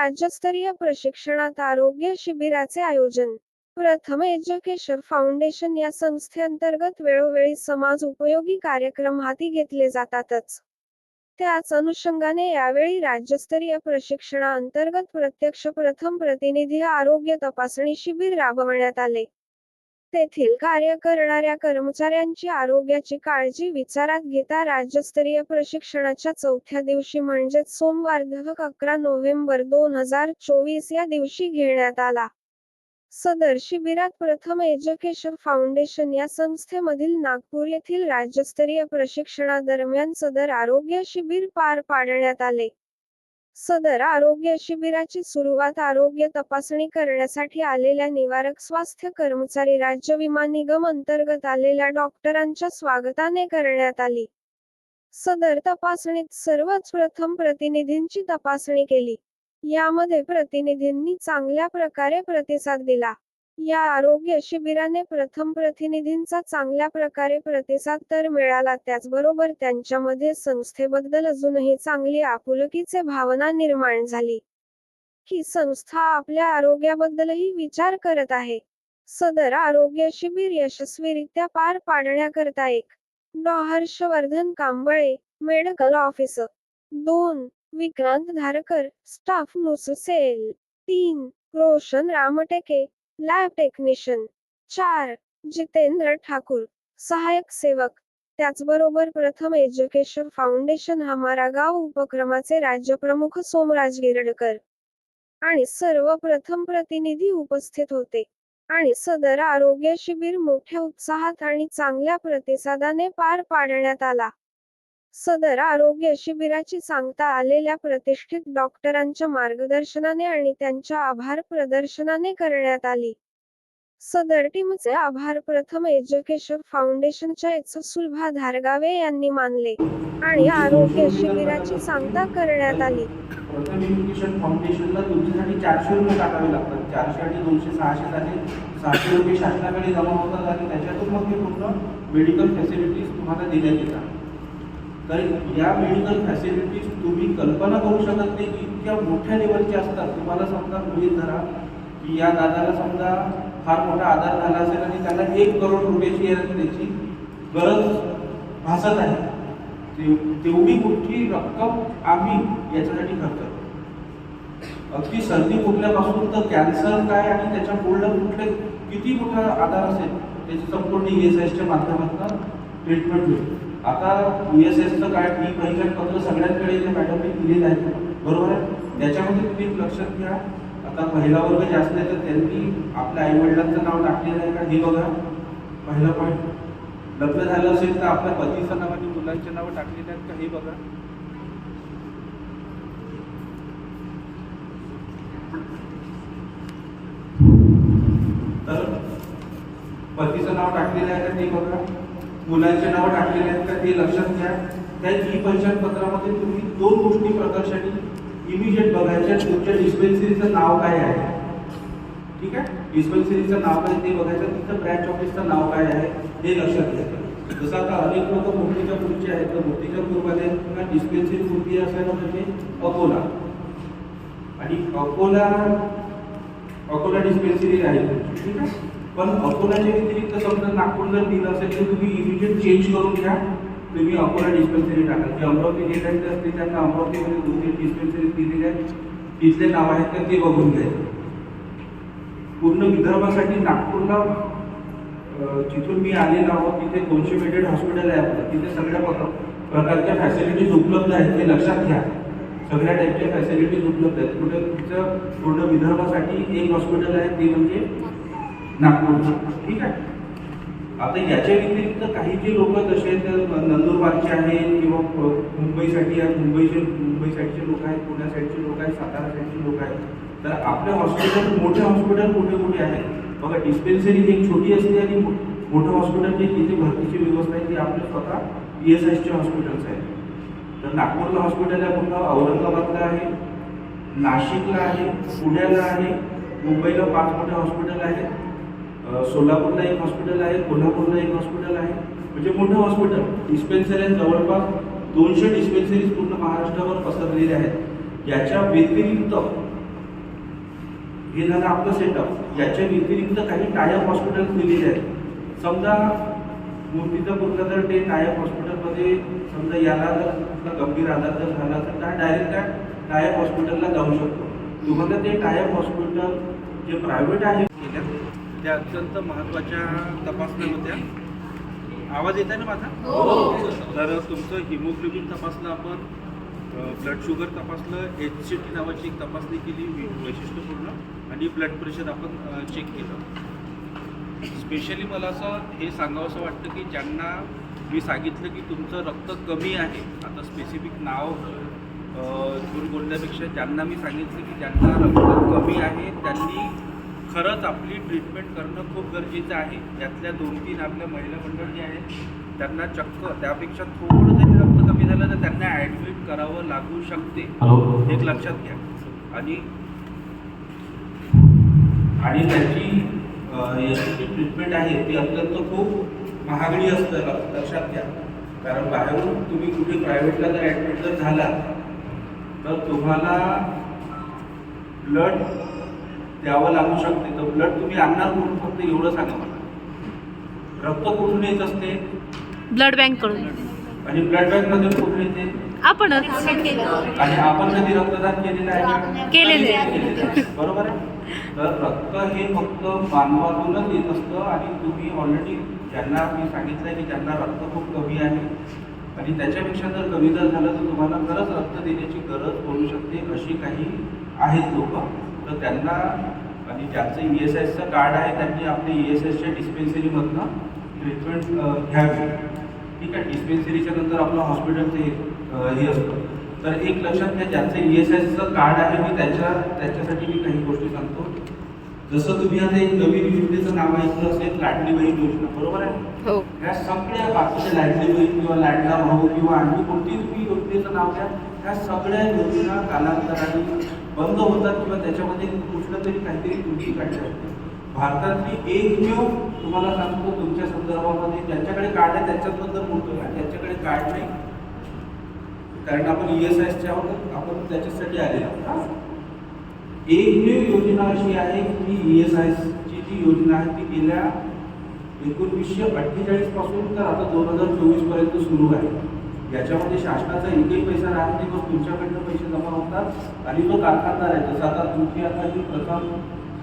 राज्यस्तरीय प्रशिक्षणात आरोग्य शिबिराचे आयोजन. प्रथम एज्युकेशन फाउंडेशन या संस्थेअंतर्गत वेळोवेळी समाज उपयोगी कार्यक्रम हाती घेतले जातातच. त्याच अनुषंगाने यावेळी राज्यस्तरीय प्रशिक्षणाअंतर्गत प्रत्यक्ष प्रथम प्रतिनिधी आरोग्य तपासणी शिबिर राबवण्यात आले. तेथील कार्य करणाऱ्या कर्मचाऱ्यांची आरोग्याची काळजी विचारात घेता राज्यस्तरीय प्रशिक्षणाच्या चौथ्या दिवशी म्हणजेच सोमवार दहक अकरा नोव्हेंबर दोन हजार चोवीस या दिवशी घेण्यात आला. सदर शिबिरात प्रथम एज्युकेशन फाउंडेशन या संस्थेमधील नागपूर येथील राज्यस्तरीय प्रशिक्षणादरम्यान सदर आरोग्य शिबिर पार पाडण्यात आले. सदर आरोग्य शिबिराची सुरुवात आरोग्य तपासणी करण्यासाठी आलेल्या निवारक स्वास्थ्य कर्मचारी राज्य विमा निगम अंतर्गत आलेल्या डॉक्टरांच्या स्वागताने करण्यात आली. सदर तपासणीत सर्वच प्रथम प्रतिनिधींची तपासणी केली. यामध्ये प्रतिनिधींनी चांगल्या प्रकारे प्रतिसाद दिला. या आरोग्य शिबिराने प्रथम प्रतिनिधींचा चांगल्या प्रकारे प्रतिसाद तर मिळाला त्याचबरोबर त्यांच्यामध्ये संस्थेबद्दल अजूनही चांगली आपुलकीचे भावना निर्माण झाली. ही संस्था आपल्या आरोग्याबद्दलही विचार करत आहे. सदर आरोग्य शिबिर यशस्वीरित्या पार पाडण्याकरता एक डॉ. Harshvardhan Kamble medical officer. दोन विक्रांत धारकर स्टाफ नुससेल. तीन रोशन रामटेके लॅब टेक्निशियन चार जितेंद्र ठाकूर सहायक सेवक. त्याचबरोबर प्रथम एज्युकेशन फाउंडेशन हमारा गाव उपक्रमाचे राज्यप्रमुख सोमराज गिरडकर. आणि सर्वप्रथम प्रतिनिधी उपस्थित होते. आणि सदर आरोग्य शिबिर मोठ्या उत्साहात आणि चांगल्या प्रतिसादाने पार पाडण्यात आला. सदर आरोग्य शिबिराची सांगता आलेल्या प्रतिष्ठित डॉक्टरांच्या मार्गदर्शनाने आणि त्यांच्या आभार प्रदर्शनाने करण्यात आली. सदर टीमचे आभार प्रथम एज्युकेशन फाउंडेशनच्या सुलभा धारगावे यांनी मानले आणि आरोग्य शिबिराची सांगता करण्यात आली. प्रथम एज्युकेशन फाउंडेशनला तुमच्यासाठी चारशे रुपये टाकावे लागतात. चारशे आणि दोनशे सहाशे झाले सहाशे रुपये शासनाकडे जमा होतात आणि त्याच्यातून मग ते पूर्ण मेडिकल फॅसिलिटीज तुम्हाला दिल्या येतात. कारण या मेडिकल फॅसिलिटीज तुम्ही कल्पना करू शकत नाही की इतक्या मोठ्या लेवलच्या असतात. तुम्हाला समजा गृहित धरा की या दादाला समजा फार मोठा आधार झाला असेल आणि त्यांना एक करोड रुपयाची त्याची गरज भासत आहे. तेवढी मोठी रक्कम आम्ही याच्यासाठी खर्च करतो. अगदी सर्दी खोकल्यापासून तर कॅन्सर काय आणि त्याच्या पुढलं कुठले किती मोठा आधार असेल त्याची संपूर्ण ई एस आयच्या माध्यमातून ट्रीटमेंट होईल आता यू एस एसचं काय फी पहिलं पत्र सगळ्यांकडे जे मॅडमने दिलेलं आहे. बरोबर आहे? त्याच्यामध्ये तुम्ही लक्षात घ्या. आता महिला वर्ग जास्त आहे तर त्यांनी आपल्या आईवडिलांचं नाव टाकलेलं आहे का? हे बघा. पहिला पॉईंट लग्न झालं असेल तर आपल्या पतीचं नाव आणि मुलांचे नाव टाकलेले आहेत का? हे बघा. तर पतीचं नाव टाकलेलं आहे का? ते बघा. मुलांचे नाव टाकलेले आहेत का ते लक्षात घ्या. त्या ई पंचायत पत्रामध्ये तुम्ही दोन गोष्टी प्रकर्षाने इमिजिएट बघायच्या. तुमच्या डिस्पेन्सरीचं नाव काय आहे? ठीक आहे? डिस्पेन्सरीचं नाव काय ते बघायचं. तिथं ब्रँच ऑफिसचं नाव काय आहे हे लक्षात घ्यायचं जसं आता अनेक लोक मूर्तीच्या आहेत. तर मूर्तीच्या पूरमध्ये पुन्हा डिस्पेन्सरी पूर्ती असायला म्हणजे अकोला. आणि अकोला अकोला डिस्पेन्सरी आहे. ठीक आहे? पण अकोलाच्या व्यतिरिक्त समजा नागपूर जर दिलं असेल तर तुम्ही इमिजिएट चेंज करून घ्या. तुम्ही अकोला डिस्पेन्सरी टाका जे अमरावती जिल्ह्यात असते त्यांना अमरावतीमध्ये दोन तीन डिस्पेन्सरी दिलेल्या आहेत. तिथले नाव आहेत तर ते बघून घ्यायचं. पूर्ण विदर्भासाठी नागपूरला जिथून मी आलेलो आहोत तिथे दोनशे बेडेड हॉस्पिटल आहे आपलं. तिथे सगळ्या प्रकारच्या फॅसिलिटीज उपलब्ध आहेत हे लक्षात घ्या. सगळ्या टाईपच्या फॅसिलिटीज उपलब्ध आहेत. कुठे तुमचं पूर्ण विदर्भासाठी एक हॉस्पिटल आहे ते म्हणजे नागपूरचं. ठीक आहे? आता याच्या व्यतिरिक्त काही जे लोक जसे आहेत, नंदुरबारचे आहेत किंवा मुंबईसाठी आहेत. मुंबईचे मुंबई साईडचे लोक आहेत पुण्या साईडचे लोक आहेत सातारा साईडचे लोक आहेत. तर आपले हॉस्पिटल मोठे हॉस्पिटल कुठे कुठे आहेत? बघा डिस्पेन्सरी एक छोटी असते आणि मोठं हॉस्पिटल जे तिथे भरतीची व्यवस्था आहे ती आपले स्वतः ई एस आयचे हॉस्पिटल्स आहेत. तर नागपूरला हॉस्पिटल आहे पुन्हा औरंगाबादला आहे नाशिकला आहे पुण्याला आहे मुंबईला पाच मोठे हॉस्पिटल आहेत. सोलापूरला एक हॉस्पिटल आहे कोल्हापूरला एक हॉस्पिटल आहे. म्हणजे मोठं हॉस्पिटल डिस्पेन्सरी जवळपास दोनशे डिस्पेन्सरीज पूर्ण महाराष्ट्रावर पसरलेल्या आहेत. याच्या व्यतिरिक्त हे झालं आपलं सेटअप याच्या व्यतिरिक्त काही टायप हॉस्पिटल दिलेले आहेत. समजा मूर्तिजापूरला तर ते टायप हॉस्पिटलमध्ये समजा याला जर कुठला गंभीर आजार जर झाला तर त्या डायरेक्ट त्या टायप हॉस्पिटलला जाऊ शकतो. तुम्हाला ते टायप हॉस्पिटल जे प्रायव्हेट आहे केल्या त्या अत्यंत महत्त्वाच्या तपासण्या होत्या. आवाज येत आहे ना माझा? तर तुमचं हिमोग्लोबिन तपासलं आपण ब्लड शुगर तपासलं एच सी टी नावाची एक तपासणी केली वैशिष्ट्यपूर्ण आणि ब्लड प्रेशर आपण चेक केलं. स्पेशली मला असं हे सांगावंसं वाटतं की ज्यांना मी सांगितलं की तुमचं रक्त कमी आहे. आता स्पेसिफिक नाव घेऊन बोलण्यापेक्षा ज्यांना मी सांगितलं की ज्यांना रक्त कमी आहे त्यांनी खरंच आपली ट्रीटमेंट करणं खूप गरजेचं आहे. यातल्या दोन तीन आपल्या महिला मंडळ जे आहेत त्यांना चक्क त्यापेक्षा थोडं जरी रक्त कमी झालं तर त्यांना ॲडमिट करावं लागू शकते. एक लक्षात घ्या. आणि आणि त्याची याची जी ट्रीटमेंट आहे ती अत्यंत खूप महागडी असतं लक्षात घ्या. कारण बाहेरून तुम्ही कुठे प्रायव्हेटला जर ॲडमिट जर झाला तर तुम्हाला ब्लड द्यावं लागू शकते. तर ब्लड तुम्ही आणणार कुठून फक्त एवढं सांगा मला. रक्त कुठून येत असते? ब्लड बँककडून. आणि ब्लड बँकमध्ये कुठून येते? आपणच. आणि आपण कधी रक्तदान केलेलं आहे? का? केलेलं. बरोबर आहे? तर रक्त हे फक्त मानवातूनच येत असतं आणि तुम्ही ऑलरेडी ज्यांना मी सांगितलं आहे की ज्यांना रक्त खूप कमी आहे आणि त्याच्यापेक्षा जर कमी जर झालं तर तुम्हाला खरंच रक्त देण्याची गरज पडू शकते अशी काही आहेत लोक. तर त्यांना आणि ज्यांचं ई एस एसचं कार्ड आहे त्यांनी आपल्या ई एस एसच्या डिस्पेन्सरीमधनं ट्रीटमेंट घ्यावी. ठीक आहे डिस्पेन्सरीच्या नंतर आपलं हॉस्पिटलचं हे असतं. तर एक लक्षात घ्या ज्यांचं ई एस आयचं कार्ड आहे मी त्याच्या त्याच्यासाठी मी काही गोष्टी सांगतो. जसं तुम्ही आता एक नवीन योजनेचं नाव ऐकलं असेल लाडली बहीण योजना बरोबर आहे? हो. ह्या सगळ्या बाकीच्या लाडली बहीण किंवा लाडला भाऊ किंवा आणखी कोणतीही तुम्ही योजनेचं नाव घ्या. ह्या सगळ्या योजना कालांतराने बंद होतात किंवा त्याच्यामध्ये कुठलं तरी काहीतरी त्रुटी काढल्या होत्या भारतातली एकमेव तुम्हाला सांगतो तुमच्या संदर्भामध्ये ज्यांच्याकडे कार्ड आहे त्यांच्याबद्दल बोलतो का ज्यांच्याकडे कार्ड नाही कारण आपण ई एस आयच्या आहोत आपण त्याच्यासाठी आलेलो आहोत. एकमेव योजना अशी आहे की ई एस आयची जी योजना आहे ती गेल्या एकोणवीसशे अठ्ठेचाळीसपासून तर आता दोन हजार चोवीसपर्यंत सुरू आहे. याच्यामध्ये शासनाचा एकही पैसा राहत नाही मग तुमच्याकडनं पैसे जमा होतात आणि जो कारखानदार आहे. जसं आता तुमची आता जी प्रथम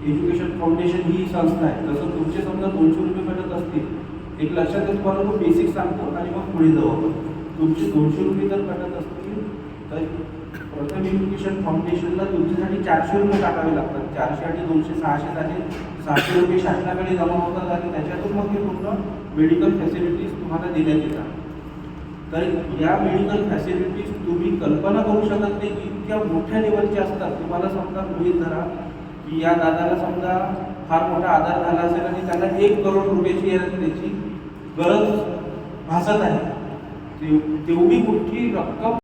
एज्युकेशन फाउंडेशन ही संस्था आहे. तसं तुमचे समजा दोनशे रुपये भेटत असतील एक लक्षात येत तुम्हाला बेसिक सांगतो आणि मग पुढे जाऊ आपण. तुमचे दोनशे रुपये जर भेटत असतील तर प्रथम एज्युकेशन फाउंडेशनला तुमच्यासाठी चारशे रुपये टाकावे लागतात. चारशे आणि दोनशे सहाशे झाले. सहाशे रुपये शासनाकडे जमा होतात आणि त्याच्यातून मग हे पूर्ण मेडिकल फॅसिलिटीज तुम्हाला दिल्या येतात. तर या मेडिकल फॅसिलिटीज तुम्ही कल्पना करू शकत नाही की इतक्या मोठ्या लेवलच्या असतात. तुम्हाला समजा गृहित धरा की या दादाला समजा फार मोठा आधार झाला असेल आणि त्याला एक करोड रुपयाची त्याची गरज भासत आहे. तेव- तेवढी मोठी रक्कम